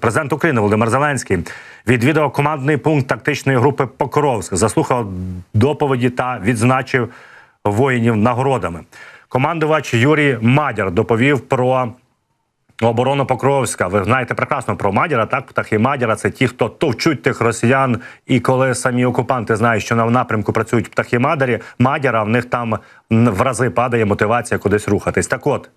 Президент України Володимир Зеленський відвідав командний пункт тактичної групи Покровськ, заслухав доповіді та відзначив воїнів нагородами. Командувач Юрій Мадяр доповів про оборону Покровська. Ви знаєте прекрасно про Мадяра. Так, птахи Мадяра це ті, хто товчуть тих росіян. І коли самі окупанти знають, що на напрямку працюють птахи Мадярі, Мадяра, в них там в рази падає мотивація кудись рухатись. Так от.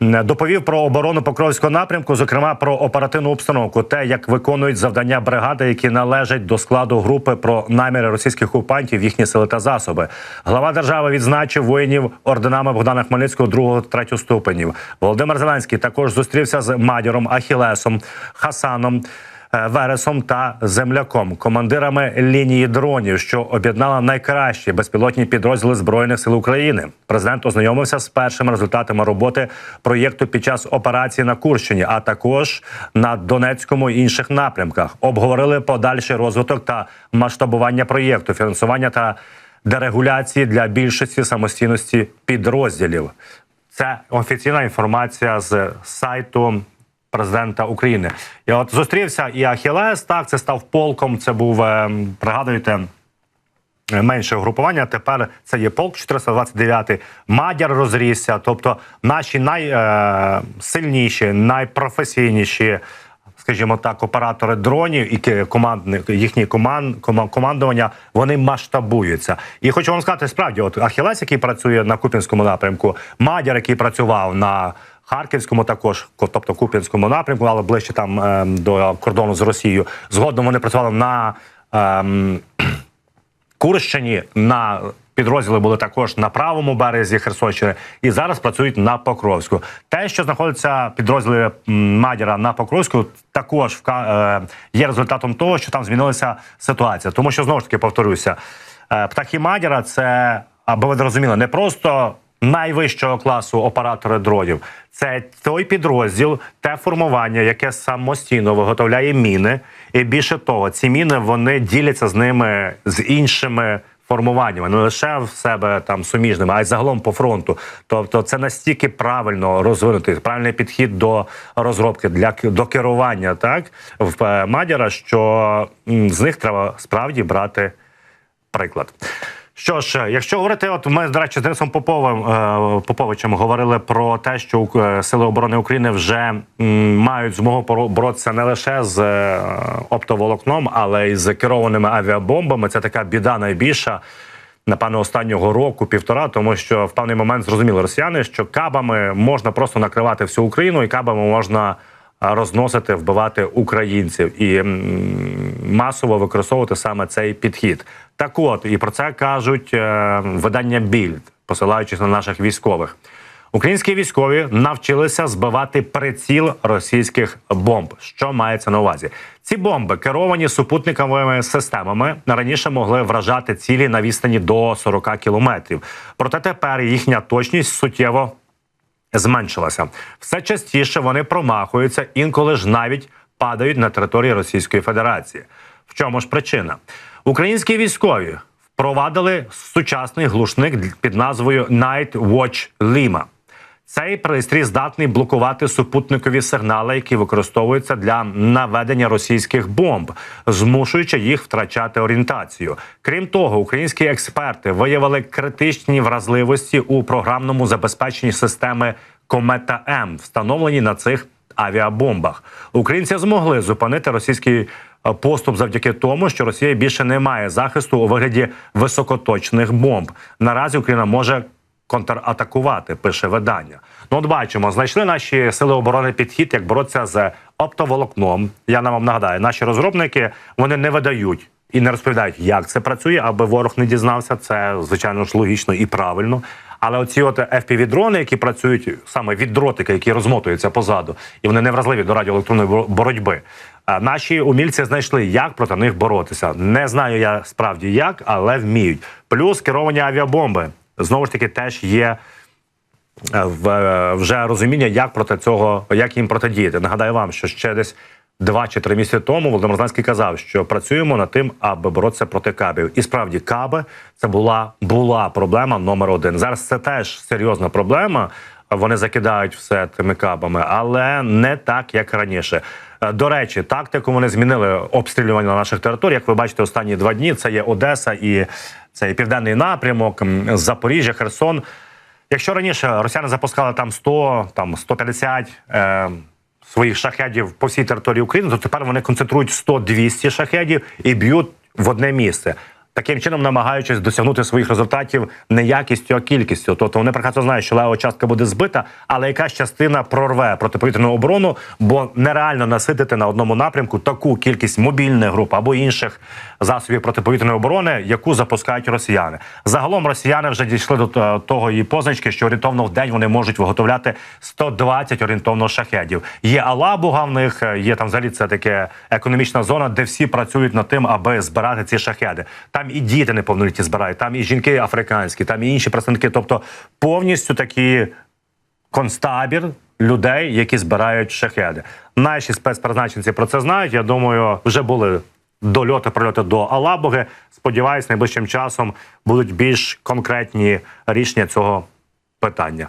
Доповів про оборону Покровського напрямку, зокрема про оперативну обстановку, те, як виконують завдання бригади, які належать до складу групи про наміри російських окупантів, їхні сили та засоби. Глава держави відзначив воїнів орденами Богдана Хмельницького другого третього ступенів. Володимир Зеленський також зустрівся з Мадіром, Ахілесом, Хасаном. Е, Вересом та земляком, командирами лінії дронів, що об'єднала найкращі безпілотні підрозділи збройних сил України. Президент ознайомився з першими результатами роботи проєкту під час операції на Курщині, а також на Донецькому і інших напрямках. Обговорили подальший розвиток та масштабування проєкту, фінансування та дерегуляції для більшості самостійності підрозділів. Це офіційна інформація з сайту президента України. Я от зустрівся і Ахілес. Так, це став полком. Це був е, пригадуєте. е, Менше угрупування. Тепер це є полк 429. Мадяр розрісся. Тобто наші найсильніші, найпрофесійніші, скажімо так, оператори дронів і командник їхні команд, кома- командування вони масштабуються. І хочу вам сказати, справді, от Ахілес, який працює на Купінському напрямку, Мадяр, який працював на Харківському, також тобто Куп'янському напрямку, але ближче там ем, до кордону з Росією. Згодом вони працювали на ем, Курщині на підрозділи були також на правому березі Херсонщини і зараз працюють на Покровську. Те, що знаходяться підрозділи м, Мадяра на Покровську, також е, є результатом того, що там змінилася ситуація. Тому що знову ж таки повторюся, е, птахи Мадяра це аби ви розуміли, не просто. Найвищого класу оператори дронів це той підрозділ, те формування, яке самостійно виготовляє міни, і більше того, ці міни вони діляться з ними з іншими формуваннями, не лише в себе там суміжними, а й загалом по фронту. Тобто, це настільки правильно розвинутий, правильний підхід до розробки для до керування, так в е, Мадяра, що з них треба справді брати приклад. Що ж, якщо говорити, от ми до речі, з Денисом Поповим е, Поповичем говорили про те, що е, сили оборони України вже мають змогу боротися не лише з е, оптоволокном, але й з керованими авіабомбами. Це така біда найбільша. Напевно, останнього року півтора, тому що в певний момент зрозуміли росіяни, що кабами можна просто накривати всю Україну, і кабами можна розносити, вбивати українців і масово використовувати саме цей підхід. Так от і про це кажуть е, видання Більд, посилаючись на наших військових. Українські військові навчилися збивати приціл російських бомб. Що мається на увазі? Ці бомби керовані супутниковими системами раніше могли вражати цілі на відстані до 40 кілометрів. Проте тепер їхня точність суттєво зменшилася. Все частіше вони промахуються, інколи ж навіть падають на території Російської Федерації. В чому ж причина? Українські військові впровадили сучасний глушник під назвою Night Watch Lima. Цей пристрій здатний блокувати супутникові сигнали, які використовуються для наведення російських бомб, змушуючи їх втрачати орієнтацію. Крім того, українські експерти виявили критичні вразливості у програмному забезпеченні системи Комета М, встановлені на цих авіабомбах. Українці змогли зупинити російський е, поступ завдяки тому, що Росія більше не має захисту у вигляді високоточних бомб. Наразі Україна може контратакувати, пише видання. Ну, от бачимо, знайшли наші сили оборони підхід, як боротися з оптоволокном. Я нам вам нагадаю, наші розробники вони не видають і не розповідають, як це працює, аби ворог не дізнався. Це звичайно ж логічно і правильно. Але оці от FPV-дрони, які працюють саме від дротика, які розмотуються позаду, і вони не вразливі до радіоелектронної боротьби. Наші умільці знайшли, як проти них боротися. Не знаю я справді як, але вміють. Плюс керовані авіабомби знову ж таки теж є е, в е, вже розуміння, як проти цього, як їм протидіяти. Нагадаю вам, що ще десь два чи три місяці тому Володимир Зеленський казав, що працюємо над тим, аби боротися проти кабів. І справді каби це була була проблема номер один. Зараз це теж серйозна проблема. Вони закидають все тими кабами, але не так, як раніше. Е, До речі, тактику вони змінили обстрілювання на наших територіях. Як ви бачите, останні два дні це є Одеса і це і південний напрямок, Запоріжжя, Херсон. Якщо раніше росіяни запускали там 100, там 150 е, своїх шахедів по всій території України, то тепер вони концентрують 100-200 шахедів і б'ють в одне місце. Таким чином намагаючись досягнути своїх результатів не якістю, а кількістю. Тобто вони прекрасно знають, що лева частка буде збита, але якась частина прорве протиповітряну оборону, бо нереально наситити на одному напрямку таку кількість мобільних груп або інших засобів протиповітряної оборони, яку запускають росіяни. Загалом росіяни вже дійшли до того її позначки, що орієнтовно в день вони можуть виготовляти 120 орієнтовно шахедів. Є Алабуга в них, є там взагалі це таке економічна зона, де всі працюють над тим, аби збирати ці шахеди. Там і діти неповнолітні збирають, там і жінки африканські, там і інші представники. Тобто повністю такі концтабір людей, які збирають шахеди. Наші спецпризначенці про це знають. Я думаю, вже були дольоти, прильоти до Алабуги. Сподіваюсь, найближчим часом будуть більш конкретні рішення цього питання.